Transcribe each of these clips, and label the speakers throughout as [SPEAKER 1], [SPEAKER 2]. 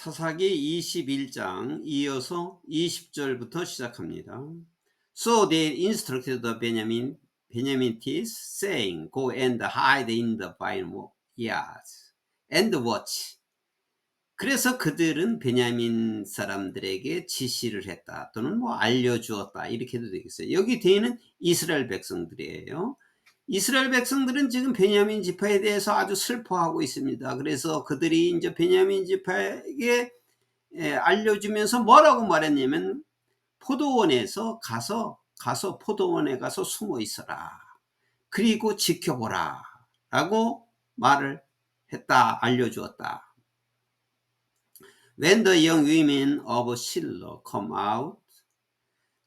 [SPEAKER 1] 사사기 21장 이어서 20절부터 시작합니다. So they instructed the Benjamin, Benjaminites, saying, Go and hide in the vineyards and watch. 그래서 그들은 베냐민 사람들에게 지시를 했다 또는 뭐 알려주었다 이렇게 해도 되겠어요. 여기 뒤에는 이스라엘 백성들이에요. 이스라엘 백성들은 지금 베냐민 지파에 대해서 아주 슬퍼하고 있습니다. 그래서 그들이 이제 베냐민 지파에게 예, 알려주면서 뭐라고 말했냐면 포도원에서 가서 가서 포도원에 가서 숨어 있어라. 그리고 지켜보라. 라고 말을 했다. 알려주었다. When the young women of Shiloh come out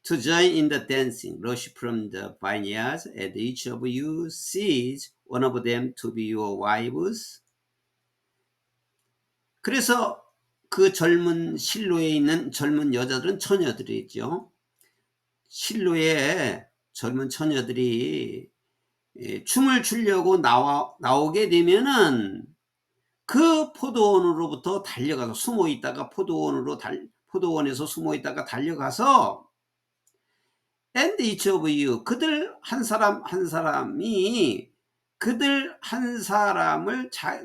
[SPEAKER 1] to join in the dancing, rush from the vineyards, and each of you sees one of them to be your wives. 그래서 그 젊은 실로에 있는 젊은 여자들은 처녀들이죠. 실로에 젊은 처녀들이 예, 춤을 추려고 나와, 나오게 되면은 그 포도원으로부터 달려가서 숨어 있다가 포도원으로 달, 포도원에서 숨어 있다가 달려가서 and each of you 그들 한 사람 한 사람이 그들 한 사람을 자,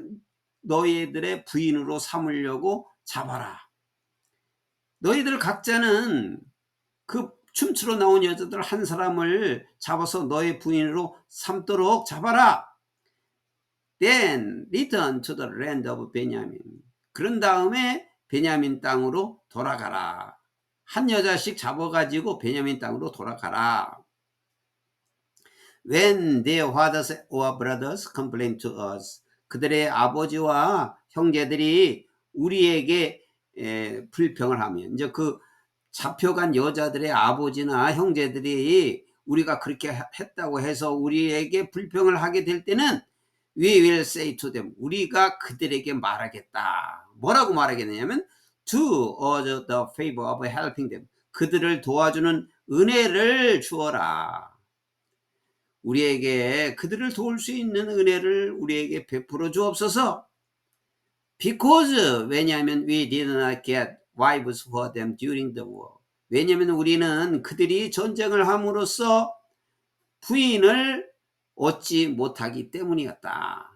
[SPEAKER 1] 너희들의 부인으로 삼으려고 잡아라. 너희들 각자는 그 춤추러 나온 여자들 한 사람을 잡아서 너의 부인으로 삼도록 잡아라. Then return to the land of Benjamin. 그런 다음에 베냐민 땅으로 돌아가라. 한 여자씩 잡아가지고 베냐민 땅으로 돌아가라. When their fathers or brothers complain to us. 그들의 아버지와 형제들이 우리에게 에, 불평을 하면 이제 그 잡혀간 여자들의 아버지나 형제들이 우리가 그렇게 했다고 해서 우리에게 불평을 하게 될 때는 we will say to them 우리가 그들에게 말하겠다. 뭐라고 말하겠냐면 to urge the favor of helping them 그들을 도와주는 은혜를 주어라. 우리에게 그들을 도울 수 있는 은혜를 우리에게 베풀어 주옵소서. Because 왜냐하면 we did not get wives for them during the war. 왜냐하면 우리는 그들이 전쟁을 함으로써 부인을 얻지 못하기 때문이었다.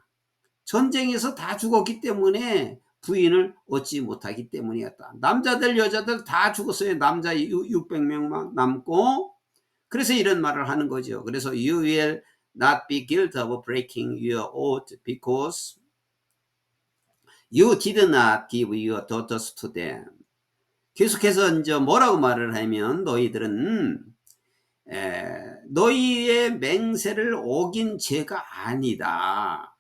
[SPEAKER 1] 전쟁에서 다 죽었기 때문에 부인을 얻지 못하기 때문이었다. 남자들 여자들 다 죽었어요. 남자 600명만 남고 그래서 이런 말을 하는 거죠. 그래서 you will not be guilty of breaking your oath because you did not give your daughters to them. 계속해서 이제 뭐라고 말을 하면 너희들은 에, 너희의 맹세를 어긴 죄가 아니다.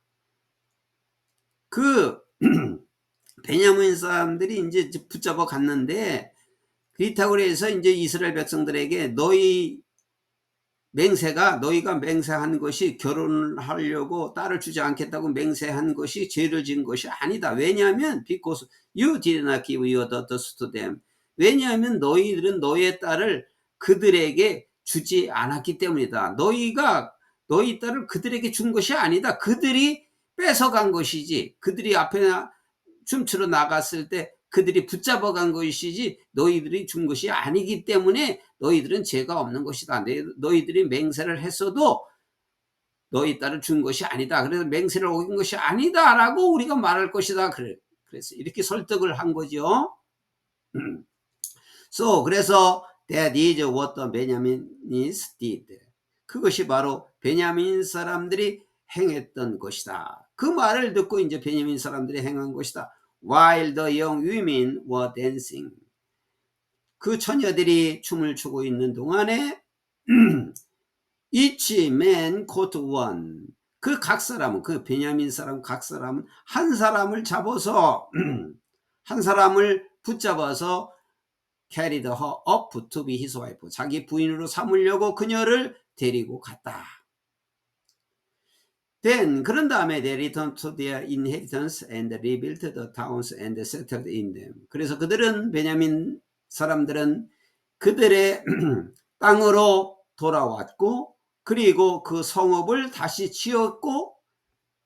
[SPEAKER 1] 그 베냐민 사람들이 이제 붙잡아 갔는데 그렇다고 해서 이제 이스라엘 백성들에게 너희 맹세가 너희가 맹세한 것이 결혼을 하려고 딸을 주지 않겠다고 맹세한 것이 죄를 지은 것이 아니다. 왜냐하면 because you did not give your daughters to them. 왜냐하면 너희들은 너희의 딸을 그들에게 주지 않았기 때문이다. 너희가 너희 딸을 그들에게 준 것이 아니다. 그들이 뺏어간 것이지. 그들이 앞에 춤추러 나갔을 때 그들이 붙잡아 간 것이지 너희들이 준 것이 아니기 때문에 너희들은 죄가 없는 것이다. 너희들이 맹세를 했어도 너희 딸을 준 것이 아니다. 그래서 맹세를 어긴 것이 아니다 라고 우리가 말할 것이다. 그래. 그래서 이렇게 설득을 한 거죠. so 그래서 that is what the Benjamins did. 그것이 바로 베냐민 사람들이 행했던 것이다. 그 말을 듣고 이제 베냐민 사람들이 행한 것이다. While the young women were dancing. 그 처녀들이 춤을 추고 있는 동안에 each man caught one. 그 각 사람은 그 베냐민 사람 각 사람은 한 사람을 잡아서 한 사람을 붙잡아서 carried her up to be his wife. 자기 부인으로 삼으려고 그녀를 데리고 갔다. Then 그런 다음에 they returned to their inheritance and rebuilt the towns and settled in them. 그래서 그들은 베냐민 사람들은 그들의 땅으로 돌아왔고 그리고 그 성읍을 다시 지었고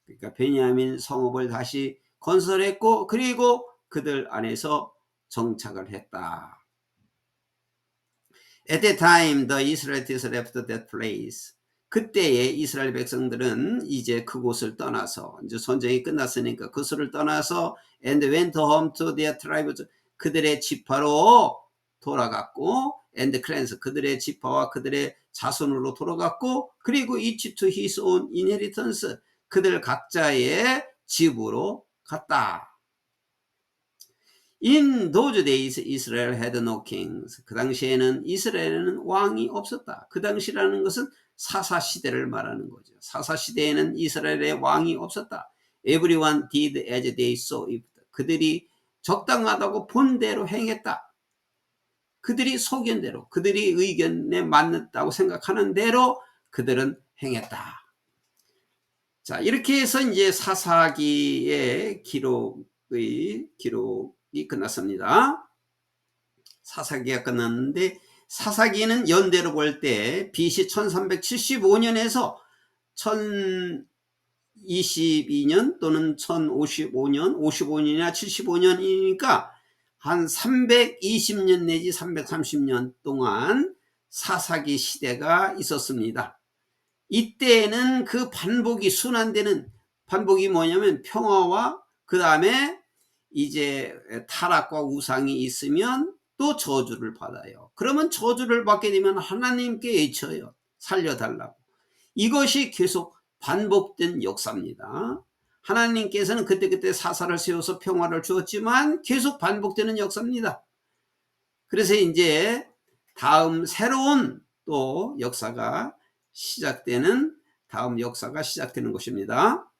[SPEAKER 1] 그러니까 베냐민 성읍을 다시 건설했고 그리고 그들 안에서 정착을 했다. At that time, the Israelites left that place. 그때에 이스라엘 백성들은 이제 그곳을 떠나서 이제 전쟁이 끝났으니까 그곳을 떠나서 and went home to their tribes 그들의 지파로 돌아갔고 and clans 그들의 지파와 그들의 자손으로 돌아갔고 그리고 each to his own inheritance 그들 각자의 집으로 갔다. In those days Israel had no kings. 그 당시에는 이스라엘에는 왕이 없었다. 그 당시라는 것은 사사 시대를 말하는 거죠. 사사 시대에는 이스라엘에 왕이 없었다. Everyone did as they saw it. 그들이 적당하다고 본 대로 행했다. 그들이 소견대로, 그들이 의견에 맞는다고 생각하는 대로 그들은 행했다. 자, 이렇게 해서 이제 사사기의 기록의 기록이 끝났습니다. 사사기가 끝났는데 사사기는 연대로 볼 때 BC 1375년에서 1022년 또는 1055년, 55년이나 75년이니까 한 320년 내지 330년 동안 사사기 시대가 있었습니다. 이때는 그 반복이 순환되는 반복이 뭐냐면 평화와 그 다음에 이제 타락과 우상이 있으면 또 저주를 받아요. 그러면 저주를 받게 되면 하나님께 외쳐요. 살려달라고. 이것이 계속 반복된 역사입니다. 하나님께서는 그때그때 사사를 세워서 평화를 주었지만 계속 반복되는 역사입니다. 그래서 이제 다음 새로운 또 역사가 시작되는 다음 역사가 시작되는 것입니다.